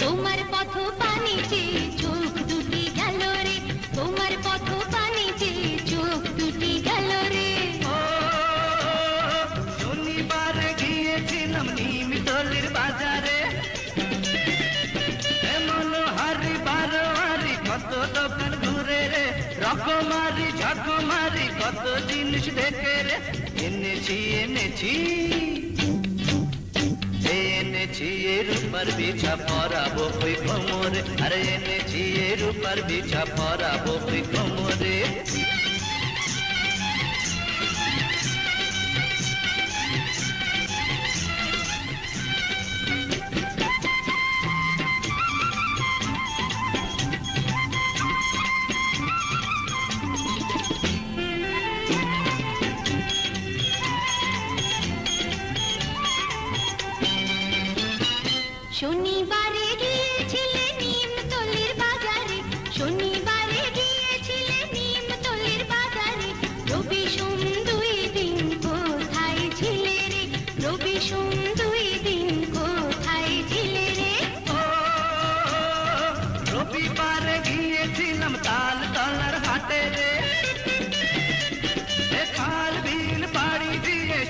তোমার পথ পা মারি, ঝাঁকো মারি, কত জিনিস দেখে রে, এনেছি এনেছি। এনেছি এর উপর বিছা পরাবো ওই কোমরে। আরে এনেছি এর উপর বিছা পরাবো ওই শনিবারে গিয়েছিলে নিমতলির বাজারে। শনিবারে গিয়েছিলে নিমতলির বাজারে। রবি সোম দুই দিন কোথায় ছিলে রে? রবি সোম দুই দিন কোথায় ছিলে রে? রবিবারে গিয়েছিলাম তাল তলার হাটে রে। খাল বিল বাড়ি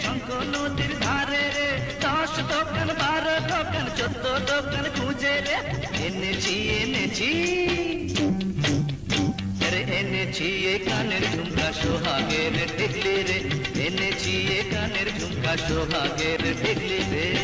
শঙ্খ নদীর দোকান বারো দোকান চোদ্দ দোকান খুঁজে রে। এনেছি এনেছি। এনেছি, এ কানের ঝুমকা সোহাগের ঢেকলি রে। এনেছি, এ কানের ঝুমকা সোহাগের ঢেকলি রে।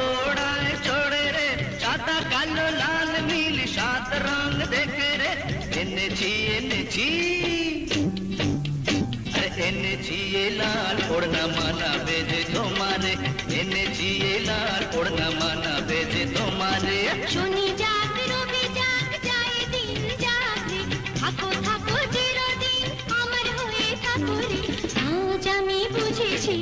এনেছি এনেছি এনেছি এ লাল ওড়না মানাবে যে তোমারে। এনেছি এ লাল ওড়না মানাবে যে তোমারে। শুনি যাক, রবি যাক যায় দিন যাক থাকো থাকো চিরদিন, আমার হয়ে থাকো রে। আজ আমি বুঝেছি